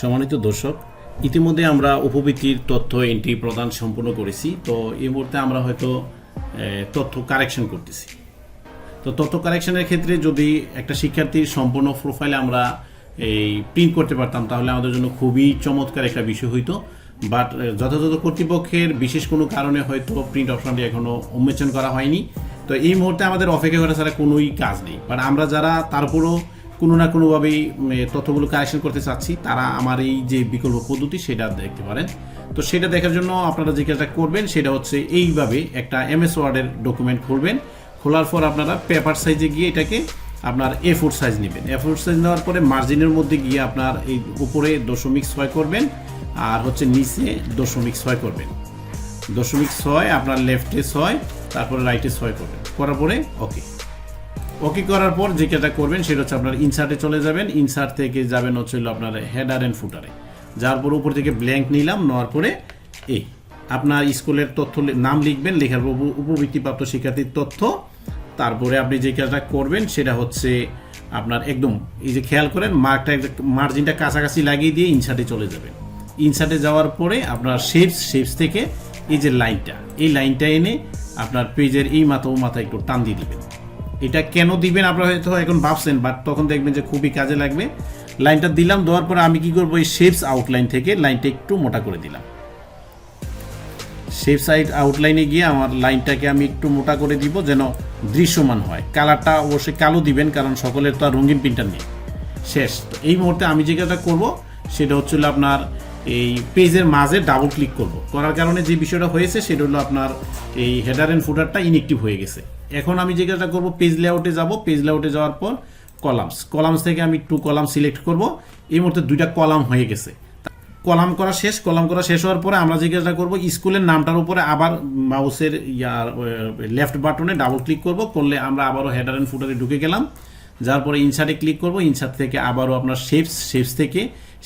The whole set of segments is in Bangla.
সম্মানিত দর্শক, ইতিমধ্যে আমরা উপবৃত্তির তথ্য এন্ট্রি প্রদান সম্পূর্ণ করেছি, তো এই মুহূর্তে আমরা হয়তো তথ্য কারেকশন করতেছি। তো তথ্য কারেকশনের ক্ষেত্রে যদি একটা শিক্ষার্থীর সম্পূর্ণ প্রোফাইলে আমরা এই প্রিন্ট করতে পারতাম, তাহলে আমাদের জন্য খুবই চমৎকার একটা বিষয় হইতো। বাট যথাযথ কর্তৃপক্ষের বিশেষ কোনো কারণে হয়তো প্রিন্ট অপশনটি এখনও উন্মোচন করা হয়নি। তো এই মুহূর্তে আমাদের অপেক্ষা করা ছাড়া কোনোই কাজ নেই। বাট আমরা যারা, তারপরও কোনো না কোনোভাবেই তথ্যগুলো কালেকশন করতে চাচ্ছি। তারা আমার এই যে বিকল্প পদ্ধতি, সেটা দেখতে পারেন। তো সেটা দেখার জন্য আপনারা যে কাজটা করবেন, সেটা হচ্ছে এইভাবে একটা এমএস ওয়ার্ডের ডকুমেন্ট খুলবেন। খোলার পর আপনারা পেপার সাইজে গিয়ে এটাকে আপনার এ ফোর সাইজ নেবেন। এ ফোর সাইজ নেওয়ার পরে মার্জিনের মধ্যে গিয়ে আপনার এই উপরে দশমিক ছয় করবেন আর হচ্ছে নিচে দশমিক ছয় করবেন। দশমিক ছয়, আপনার লেফটে ছয়, তারপরে রাইটে ছয় করবেন। করার পরে ওকে ওকে করার পর যে কাজটা করবেন সেটা হচ্ছে আপনার ইনসার্টে চলে যাবেন। ইনসার্ট থেকে যাবেন হচ্ছে আপনার হেডার অ্যান্ড ফুটারে যার পর উপর থেকে ব্ল্যাঙ্ক নিলাম, নেওয়ার পরে এই আপনার স্কুলের তথ্য নাম লিখবেন, লেখার পর উপ- উপবৃত্তিপ্রাপ্ত শিক্ষার্থীর তথ্য। তারপরে আপনি যে কাজটা করবেন সেটা হচ্ছে আপনার একদম, এই যে খেয়াল করেন মার্কটা মার্জিনটা কাছাকাছি লাগিয়ে দিয়ে ইনসার্টে চলে যাবেন। ইনসার্টে যাওয়ার পরে আপনার শেপস শেপস থেকে এই যে লাইনটা এই লাইনটা এনে আপনার পেজের এই মাথা ও মাথা একটু টান দিয়ে দিবেন। এটা কেন দিবেন? আপনারা হয়তো এখন ভাবছেন বাট তখন দেখবেন যে খুবই কাজে লাগবে। লাইনটা দিলাম, দেওয়ার পরে আমি কি করব? এই শেপস আউটলাইন থেকে লাইনটা একটু মোটা করে দিলাম। শেপ সাইড আউটলাইনে গিয়ে আমার লাইনটাকে আমি একটু মোটা করে দিব যেন দৃশ্যমান হয়। কালারটা অবশ্যই কালো দিবেন, কারণ সকলের তো আর রঙিন প্রিন্টার নেই। শেষ। এই মুহূর্তে আমি যে কাজটা করব, সেটা হচ্ছিল আপনার এই পেজের মাঝে ডাবল ক্লিক করব। করার কারণে যে বিষয়টা হয়েছে, সেটা হলো আপনার এই হেডার অ্যান্ড ফুটারটা ইনএক্টিভ হয়ে গেছে। এখন আমি কাজটা করব পেজ লেআউটে যাব। পেজ লেআউটে যাওয়ার পর কলামস কলামস থেকে আমি টু কলাম সিলেক্ট করব। এই মুহূর্তে দুইটা কলাম হয়ে গেছে। কলাম করা শেষ। কলাম করা শেষ হওয়ার পরে আমরা যে কাজটা করব, স্কুলের নামটার উপরে আবার মাউসের ইয়ার লেফট বাটনে ডাবল ক্লিক করব। করলে আমরা আবারও হেডার অ্যান্ড ফুটারে ঢুকে গেলাম। যার পরে ইনসার্টে ক্লিক করব। ইনসার্ট থেকে আবারও আপনার শেপস শেপস থেকে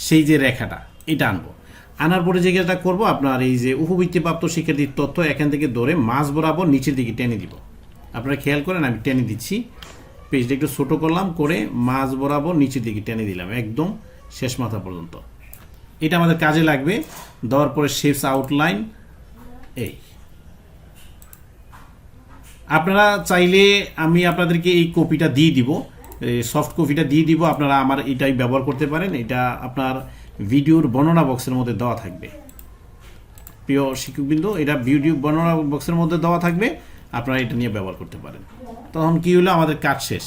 সেই যে রেখাটা, এটা আনব। আনার পরে কাজটা করব, আপনার এই যে উপবৃত্তিপ্রাপ্ত শিক্ষার্থীর তথ্য এখান থেকে ধরে মাঝ বরাবর নিচের দিকে টেনে দিব। আপনারা খেয়াল করেন, আমি টেনে দিচ্ছি। পেজটা একটু ছোটো করলাম, করে মাঝ বরাবর নিচের দিকে টেনে দিলাম, একদম শেষ মাথা পর্যন্ত। এটা আমাদের কাজে লাগবে, দেওয়ার পরে শেপস আউটলাইন এই। আপনারা চাইলে আমি আপনাদেরকে এই কপিটা দিয়ে দিব সফট কপিটা দিয়ে দিব, আপনারা আমার এটাই ব্যবহার করতে পারেন, এটা আপনার ভিডিওর বর্ণনা বক্সের মধ্যে দেওয়া থাকবে। প্রিয় শিক্ষকবৃন্দ, এটা ভিডিও বর্ণনা বক্সের মধ্যে দেওয়া থাকবে আপনারা এটা নিয়ে ব্যবহার করতে পারেন। তখন কি হলো? আমাদের কাজ শেষ।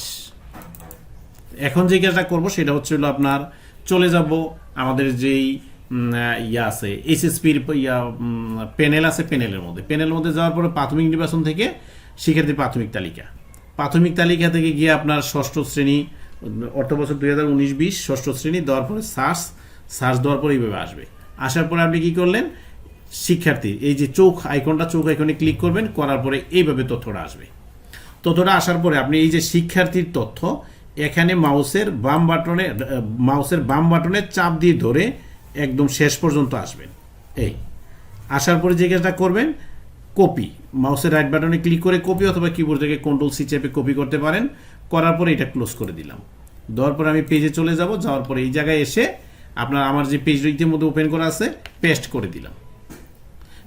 এখন যে কাজটা করব সেটা হচ্ছে হলো আপনার চলে যাব আমাদের যেই ইয়া আছে, এসএসপির ইয়া প্যানেল আছে প্যানেলের মধ্যে। প্যানেলের মধ্যে যাওয়ার পরে প্রাথমিক নির্বাচন থেকে শিক্ষার্থীর প্রাথমিক তালিকা। প্রাথমিক তালিকা থেকে গিয়ে আপনার ষষ্ঠ শ্রেণি অর্থ বছর দুই হাজার উনিশ বিশ, ষষ্ঠ শ্রেণি দেওয়ার পরে সার্চ সার্চ দেওয়ার পরে এইভাবে আসবে। আসার পরে আপনি কি করলেন? শিক্ষার্থী, এই যে চোখ আইকনটা চোখ আইকনে ক্লিক করবেন, করার পরে এইভাবে তথ্যটা আসবে। তথ্যটা আসার পরে আপনি এই যে শিক্ষার্থীর তথ্য, এখানে মাউসের বাম বাটনে মাউসের বাম বাটনে চাপ দিয়ে ধরে একদম শেষ পর্যন্ত আসবেন। এই। আসার পরে যে কাজটা করবেন কপি মাউসের রাইট বাটনে ক্লিক করে কপি অথবা কিবোর্ড থেকে কন্ট্রোল সি চেপে কপি করতে পারেন। করার পরে এটা ক্লোজ করে দিলাম। দেওয়ার পরে আমি পেজে চলে যাব। যাওয়ার পরে এই জায়গায় এসে আপনার আমার যে পেজ ইতিমধ্যে ওপেন করা আছে পেস্ট করে দিলাম।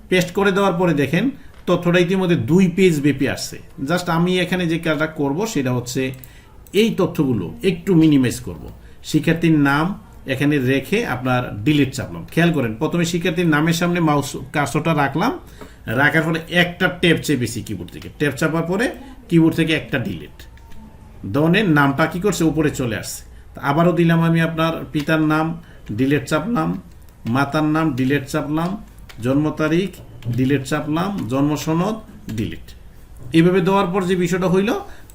পেস্ট করে দেওয়ার পরে দেখেন, তথ্যটা ইতিমধ্যে দুই পেজ ব্যাপী আসছে। জাস্ট আমি এখানে যে কাজটা করব সেটা হচ্ছে এই তথ্যগুলো একটু মিনিমাইজ করব। শিক্ষার্থীর নাম এখানে রেখে আপনার ডিলিট চাপলাম। খেয়াল করেন, প্রথমে শিক্ষার্থীর নামের সামনে মাউস কার্সরটা রাখলাম, রাখার পরে একটা ট্যাপ চেপেছি কিবোর্ড থেকে। ট্যাপ চাপার পরে কিবোর্ড থেকে একটা ডিলিট দনের নামটা কি করছে, উপরে চলে আসছে। আবারও দিলাম আমি আপনার পিতার নাম ডিলেট চাপলাম, মাতার নাম ডিলেট চাপলাম জন্ম তারিখ ডিলেট চাপলাম জন্ম সনদ ডিলিট এইভাবে দেওয়ার পর যে বিষয়টা হইল,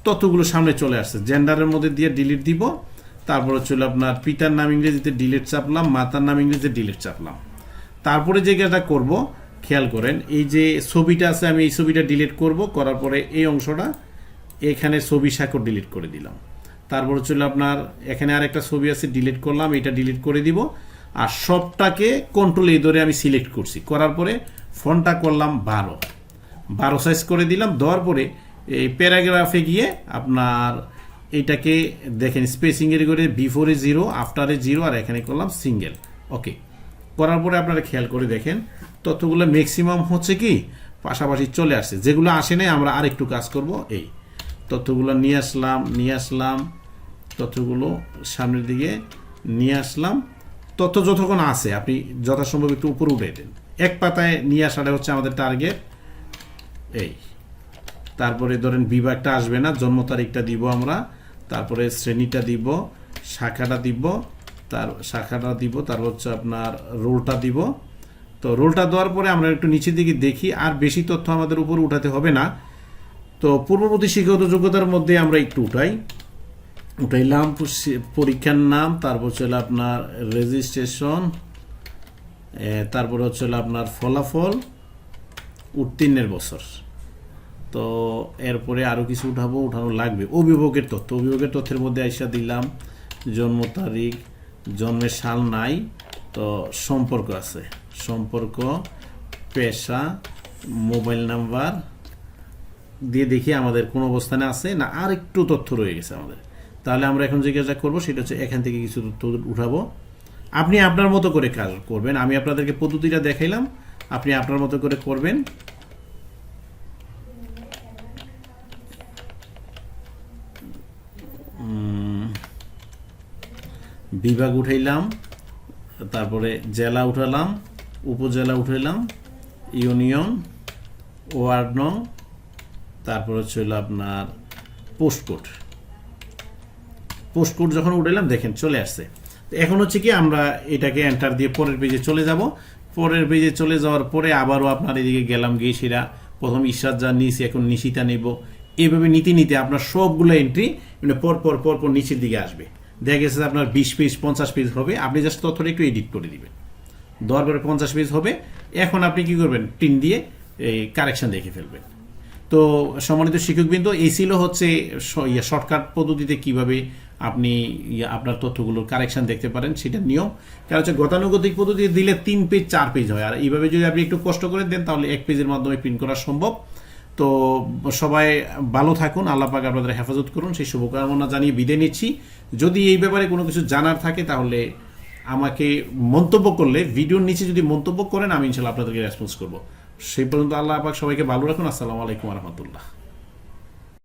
তথ্যগুলো সামনে চলে আসছে। জেন্ডারের মধ্যে দিয়ে ডিলিট দিব, তারপর হচ্ছিল আপনার পিতার নাম ইংরেজিতে ডিলেট চাপলাম মাতার নাম ইংরেজিতে ডিলেট চাপলাম তারপরে যে কাজটা করব, খেয়াল করেন, এই যে ছবিটা আছে, আমি এই ছবিটা ডিলিট করব, করার পরে এই অংশটা এখানে ছবি সাঁকর ডিলিট করে দিলাম। তারপর হচ্ছিল আপনার, এখানে আর একটা ছবি আছে ডিলিট করলাম, এটা ডিলিট করে দিব। আর সবটাকে কন্ট্রোল এই ধরে আমি সিলেক্ট করছি। করার পরে ফোনটা করলাম বারো। বারো সাইজ করে দিলাম, দেওয়ার পরে এই প্যারাগ্রাফে গিয়ে আপনার এটাকে দেখেন স্পেসিংয়ের করে বিফোরে জিরো আফটারে জিরো আর এখানে করলাম সিঙ্গেল ওকে করার পরে আপনারা খেয়াল করে দেখেন, তথ্যগুলো ম্যাক্সিমাম হচ্ছে কি? পাশাপাশি চলে আসছে। যেগুলো আসে নাই, আমরা আরেকটু কাজ করব এই। তথ্যগুলো নিয়ে আসলাম নিয়ে আসলাম, তথ্যগুলো সামনের দিকে নিয়ে আসলাম। তথ্য যতক্ষণ আছে, আপনি যথাসম্ভব একটু উপরে উঠে দেন। এক পাতায় নিয়ে আসাটা হচ্ছে আমাদের টার্গেট এই, তারপরে ধরেন বিভাগটা আসবে না, জন্ম তারিখটা দিব আমরা, তারপরে শ্রেণীটা দিব, শাখাটা দিব, তার, শাখাটা দিব, তারপর হচ্ছে আপনার রোলটা দিব। তো রোলটা দেওয়ার পরে আমরা একটু নিচের দিকে দেখি, আর বেশি তথ্য আমাদের উপর উঠাতে হবে না। তো পূর্ববর্তী শিক্ষাগত যোগ্যতার মধ্যে আমরা একটু উঠাই। উঠাইলাম পরীক্ষার নাম, তারপর চলে আপনার রেজিস্ট্রেশন তারপর হচ্ছে আপনার ফলাফল উত্তীর্ণের বছর। তো এরপরে আরও কিছু উঠাবো, উঠানো লাগবে। অভিভাবকের তথ্য। অভিভাবকের তথ্যের মধ্যে আইসা দিলাম, জন্ম তারিখ, জন্মের সাল নাই, তো সম্পর্ক আছে। সম্পর্ক, পেশা, মোবাইল নাম্বার, দিয়ে দেখি আমাদের কোন অবস্থানে আছে না আর একটু তথ্য রয়ে গেছে আমাদের। তাহলে আমরা এখন জিজ্ঞাসা করব, সেটা হচ্ছে এখান থেকে কিছু তথ্য উঠাবো। আপনি আপনার মতো করে কাজ করবেন। আমি আপনাদেরকে পদ্ধতিটা দেখাইলাম। আপনি আপনার মতো করে করবেন। বিভাগ উঠাইলাম, তারপরে জেলা উঠালাম, উপজেলা উঠাইলাম, ইউনিয়ন, ওয়ার্ড নং, তারপর হচ্ছে হলো আপনার পোস্টকোড পোস্টকোড যখন উঠাইলাম, দেখেন চলে আসছে। তো এখন হচ্ছে কি, আমরা এটাকে এন্টার দিয়ে পরের পেজে চলে যাব। পরের পেজে চলে যাওয়ার পরে আবারও আপনার এদিকে গেলাম গিয়ে সেটা প্রথম ঈশ্বর যা নিয়েছি, এখন নিশিতা নেব। এইভাবে নিতে নিতে আপনার সবগুলো এন্ট্রি মানে পর পর পর পর নিচের দিকে আসবে। দেখা গেছে আপনার বিশ পেজ পঞ্চাশ পেজ হবে। আপনি জাস্ট তথ্যটা একটু এডিট করে দিবেন। দেওয়ার পরে পঞ্চাশ পেজ হবে। এখন আপনি কি করবেন? টিন দিয়ে এই কারেকশন দেখে ফেলবেন। তো সম্মানিত শিক্ষকবৃন্দ, এই ছিল হচ্ছে শর্টকাট পদ্ধতিতে কীভাবে আপনি আপনার তথ্যগুলোর কারেকশন দেখতে পারেন, সেটা নিয়ম কারণ হচ্ছে গতানুগতিক পদ্ধতি দিলে তিন পেজ চার পেজ হয়। আর এইভাবে যদি আপনি একটু কষ্ট করে দেন, তাহলে এক পেজের মাধ্যমে প্রিন্ট করা সম্ভব। তো সবাই ভালো থাকুন, আল্লাহ পাক আপনাদের হেফাজত করুন। সেই শুভকামনা জানিয়ে বিদায় নিচ্ছি। যদি এই ব্যাপারে কোনো কিছু জানার থাকে, তাহলে আমাকে মন্তব্য করলে, ভিডিওর নিচে যদি মন্তব্য করেন, আমি ইনশাল্লাহ আপনাদেরকে রেসপন্স করব। সেই পর্যন্ত আল্লাহ পাক সবাইকে ভালো রাখুন। আসসালামু আলাইকুম রহমতুল্লাহ।